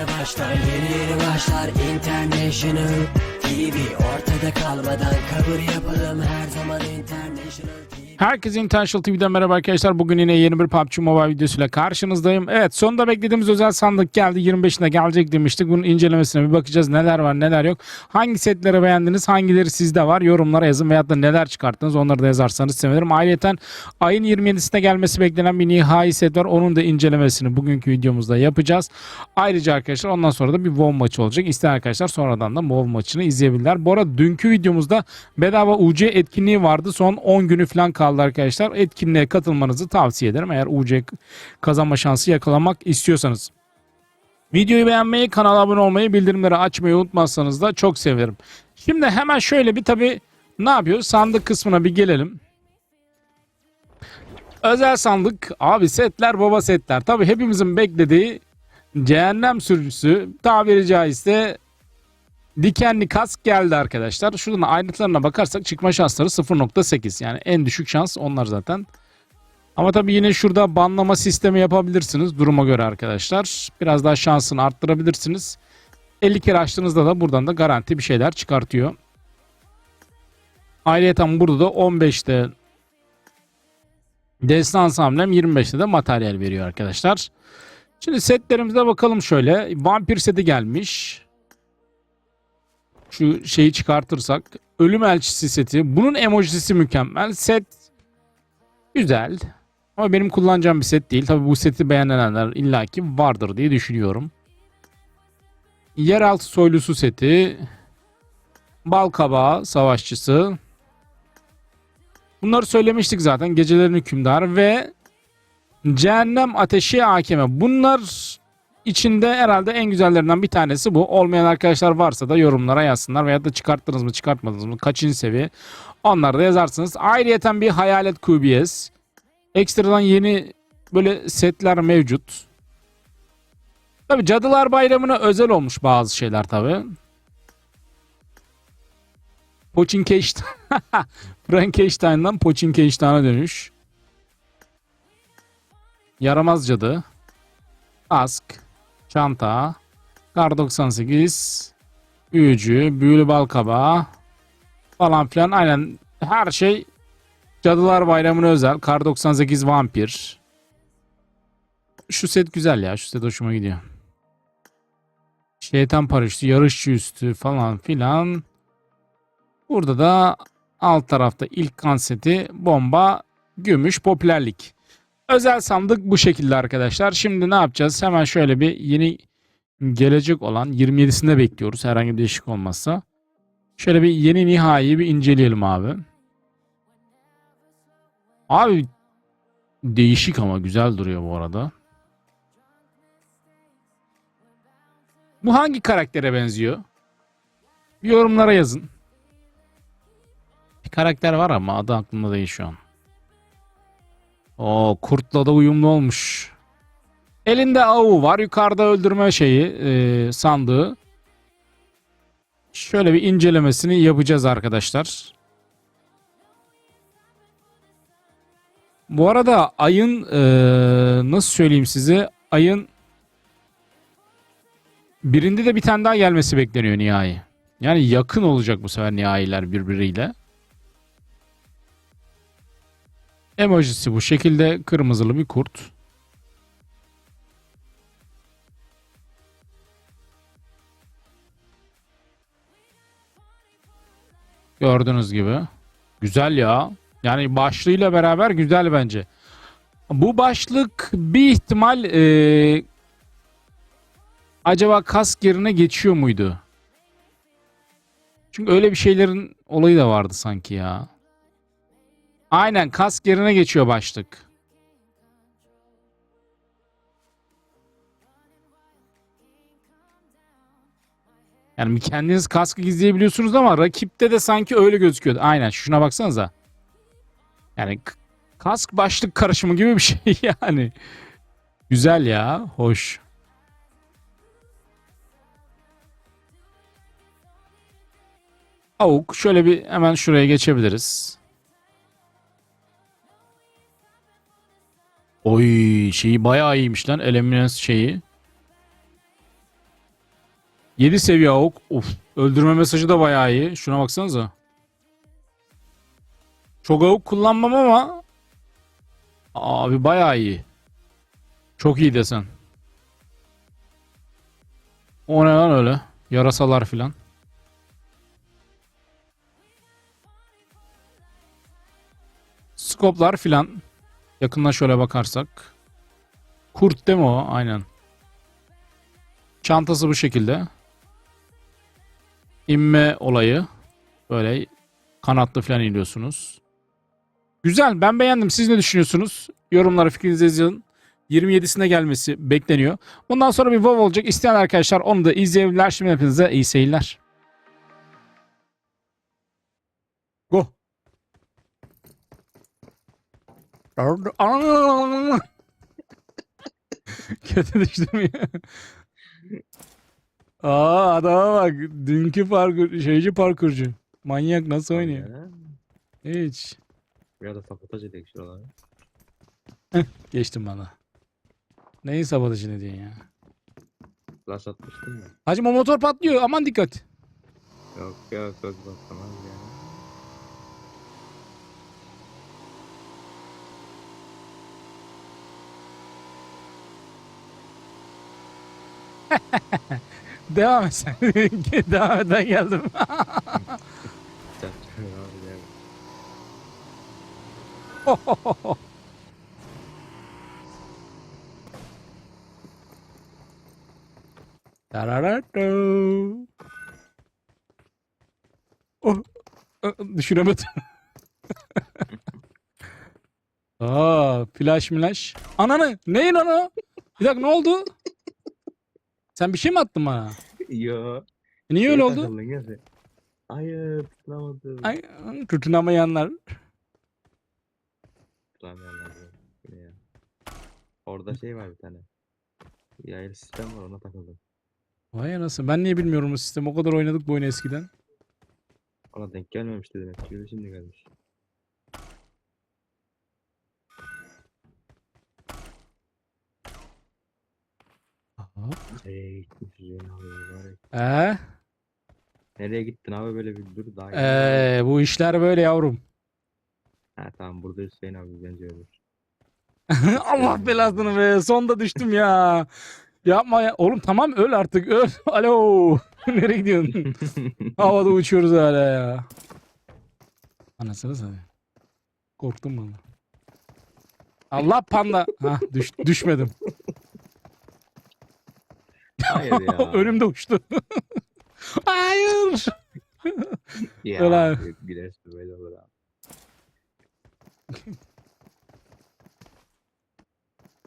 yeni başlar Yeni yeni başlar International TV Ortada kalmadan kabul yapalım. Her zaman International TV Herkese International TV'den merhaba arkadaşlar. Bugün yine yeni bir PUBG Mobile videosuyla karşınızdayım. Evet sonunda beklediğimiz özel sandık geldi. 25'inde gelecek demiştik. Bunun incelemesine bir bakacağız. Neler var neler yok. Hangi setleri beğendiniz? Hangileri sizde var? Yorumlara yazın veyahut da neler çıkarttınız onları da yazarsanız sevinirim. Ayrıca ayın 27'sinde gelmesi beklenen bir nihai set var. Onun da incelemesini bugünkü videomuzda yapacağız. Ayrıca arkadaşlar ondan sonra da bir WoW maçı olacak. İsteyen arkadaşlar sonradan da WoW maçını izleyebilirler. Bu arada dünkü videomuzda bedava UC etkinliği vardı. Son 10 günü falan kaldı arkadaşlar. Etkinliğe katılmanızı tavsiye ederim. Eğer UC kazanma şansı yakalamak istiyorsanız. Videoyu beğenmeyi, kanala abone olmayı, bildirimleri açmayı unutmazsanız da çok sevinirim. Şimdi hemen şöyle bir tabi ne yapıyoruz? Sandık kısmına bir gelelim. Özel sandık. Abi setler baba setler. Tabi hepimizin beklediği cehennem sürücüsü tabiri caizse dikenli kask geldi arkadaşlar. Şuradan ayrıntılarına bakarsak çıkma şansları 0.8. Yani en düşük şans onlar zaten. Ama tabii yine şurada banlama sistemi yapabilirsiniz duruma göre arkadaşlar. Biraz daha şansını arttırabilirsiniz. 50 kere açtığınızda da buradan da garanti bir şeyler çıkartıyor. Ayrıca burada da 15'te Destans hamlem 25'te de materyal veriyor arkadaşlar. Şimdi setlerimize bakalım şöyle. Vampir seti gelmiş. Şu şeyi çıkartırsak. Ölüm elçisi seti. Bunun emojisi mükemmel. Set güzel. Ama benim kullanacağım bir set değil. Tabi bu seti beğenenler illaki vardır diye düşünüyorum. Yeraltı soylusu seti. Bal kabağı savaşçısı. Bunları söylemiştik zaten. Gecelerin hükümdarı ve cehennem ateşi hakeme. Bunlar içinde herhalde en güzellerinden bir tanesi bu. Olmayan arkadaşlar varsa da yorumlara yazsınlar veya da çıkarttınız mı çıkartmadınız mı kaçıncı seviye onları da yazarsınız. Ayrıyeten bir hayalet QBS. Ekstradan yeni böyle setler mevcut. Tabi Cadılar Bayramı'na özel olmuş bazı şeyler tabi. Pochinkeştan. Frankenstein'dan Pochinkeştan'a dönüş. Yaramaz cadı. Ask. Çanta. Kar 98. Büyücü. Büyülü balkabağı. Falan filan. Aynen her şey Cadılar Bayramı'na özel. Kar 98 vampir. Şu set güzel ya. Şu set hoşuma gidiyor. Şeytan paraşütü, yarışçı üstü falan filan. Burada da alt tarafta ilk kan seti, bomba, gümüş, popülerlik. Özel sandık bu şekilde arkadaşlar. Şimdi ne yapacağız? Hemen şöyle bir yeni gelecek olan 27'sinde bekliyoruz. Herhangi bir değişik olmazsa. Şöyle bir yeni nihai bir inceleyelim abi. Abi değişik ama güzel duruyor bu arada. Bu hangi karaktere benziyor? Bir yorumlara yazın. Bir karakter var ama adı aklımda değil şu an. O kurtla da uyumlu olmuş. Elinde avu var. Yukarıda öldürme şeyi e, sandığı. Şöyle bir incelemesini yapacağız arkadaşlar. Bu arada ayın e, nasıl söyleyeyim size ayın birinde de bir tane daha gelmesi bekleniyor nihai. Yani yakın olacak bu sefer nihailer birbiriyle. Emojisi bu şekilde kırmızılı bir kurt. Gördüğünüz gibi. Güzel ya. Yani başlığıyla beraber güzel bence. Bu başlık bir ihtimal e, acaba kask yerine geçiyor muydu? Çünkü öyle bir şeylerin olayı da vardı sanki ya. Aynen kask yerine geçiyor başlık. Yani kendiniz kaskı gizleyebiliyorsunuz ama rakipte de sanki öyle gözüküyordu. Aynen şuna baksanıza. Yani kask başlık karışımı gibi bir şey yani. Güzel ya, hoş. Avuk şöyle bir hemen şuraya geçebiliriz. Oy şeyi bayağı iyiymiş lan. Eliminans şeyi. 7 seviye avuk. Of. Öldürme mesajı da bayağı iyi. Şuna baksanıza. Çok avuk kullanmam ama abi bayağı iyi. Çok iyi desen. O ne lan öyle? Yarasalar filan. Skoplar filan. Yakından şöyle bakarsak. Kurt değil mi o? Aynen. Çantası bu şekilde. İnme olayı. Böyle kanatlı falan iniyorsunuz. Güzel. Ben beğendim. Siz ne düşünüyorsunuz? Yorumlara fikrinizi yazın. 27'sine gelmesi bekleniyor. Bundan sonra bir WoW olacak. İsteyen arkadaşlar onu da izleyebilirler. Şimdi hepinize iyi seyirler. Kötü düştüm ya. Aa adama bak. Dünkü parkur, şeyci parkurcu. Manyak nasıl oynuyor? Ya. Hiç. Biraz da sabotaj edelim şuraları. Geçtim bana. Neyin sabotajı ne diyorsun ya? Flash atmıştım ya. Hacım o motor patlıyor. Aman dikkat. Yok yok yok bak tamam ya. Devam et sen. Devam et geldim. Tararararo. Oh. Düşüremedim. Aa, flash milaş. Ananı. Neyin ana? Bir dakika ne oldu? Sen bir şey mi attın bana? Yo. E, Niye öyle oldu? takıldın ya sen. Hayır tutamadım. Ay, tutunamayanlar. Tutamayanlar diyor. Bu ne ya? Orada şey var bir tane. Yaylı sistem var ona takıldım. Vay anasını. Ben niye bilmiyorum bu sistemi. O kadar oynadık bu oyunu eskiden. Ona denk gelmemişti demek ki. Şimdi gelmiş. Aha. Nereye Hüseyin abi mübarek. Ee, Nereye gittin abi böyle bir dur daha. yeni ee, bu işler böyle yavrum. Ha tamam burada Hüseyin abi benziyordur. Allah belasını be. Sonda düştüm ya. Yapma ya. Oğlum tamam öl artık öl. Alo. Nereye gidiyorsun? Havada uçuyoruz hala ya. Anasını satayım. Korktum valla. Allah panda. Ha düş, düşmedim. Hayır ya. Önümde uçtu. Hayır. Ya abi. gülersin böyle olur abi.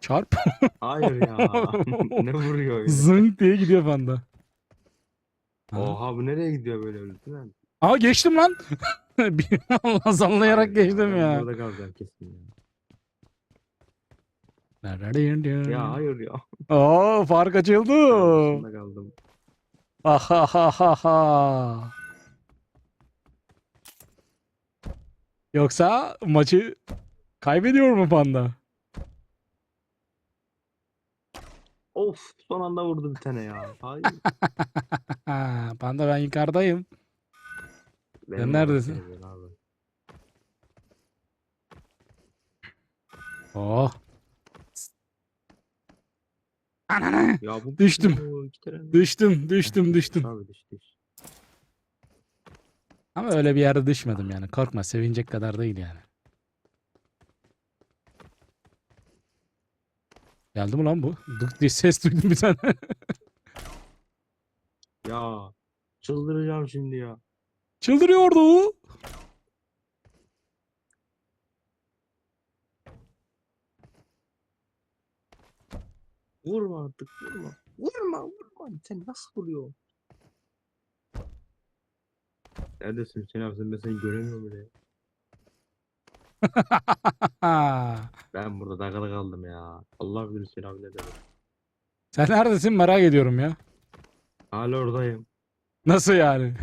Çarp. Hayır ya. ne vuruyor öyle? Zınk diye gidiyor panda. Ha. Oha bu nereye gidiyor böyle öldü lan? Aa geçtim lan. Bir Allah sallayarak geçtim ya. Burada kalacağım kesin ya. Ya hayır ya. Oo fark açıldı. Yanlışında kaldım. Ahahaha. Yoksa maçı kaybediyor mu panda? Of son anda vurdu bir tane ya. Hayır. panda ben yukarıdayım. Benim de neredesin? Oh. Ananı. Ya bu Düştüm. iki tane- Düştüm, düştüm, düştüm. Abi. Ama öyle bir yerde düşmedim yani. Korkma, sevinecek kadar değil yani. Geldi mi lan bu? Dık diye ses duydum bir tane. Ya çıldıracağım şimdi ya. Çıldırıyordu Vurma artık vurma. Vurma vurma. Sen nasıl vuruyorsun? Neredesin Hüseyin abi sen ben seni göremiyorum bile. Ben burada takılı kaldım ya. Allah bilir Hüseyin abi ne. Sen neredesin merak ediyorum ya. Hala oradayım. Nasıl yani?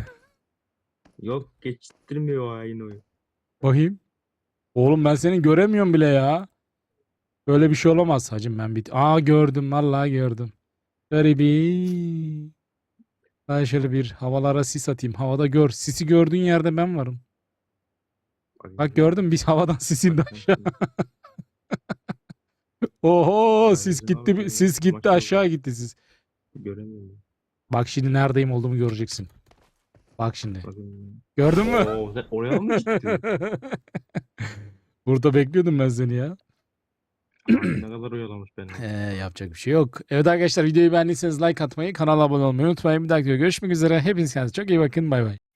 Yok geçtirmiyor o aynı oyu. Bakayım. Oğlum ben seni göremiyorum bile ya. Böyle bir şey olamaz hacım ben bit. Aa gördüm vallahi gördüm. Garibi. Ben şöyle bir havalara sis atayım. Havada gör. Sisi gördüğün yerde ben varım. Bak gördün? Biz havadan sis indi aşağı. Oho sis gitti. Sis gitti aşağı gitti sis. Göremiyorum. Bak şimdi neredeyim olduğumu göreceksin. Bak şimdi. Gördün mü? Oo, oraya mı gittin? Burada bekliyordum ben seni ya. Ne kadar uyalamış beni. Ee, yapacak bir şey yok. Evet arkadaşlar videoyu beğendiyseniz like atmayı, kanala abone olmayı unutmayın. Bir dahaki videoda görüşmek üzere. Hepiniz kendinize çok iyi bakın. Bay bay.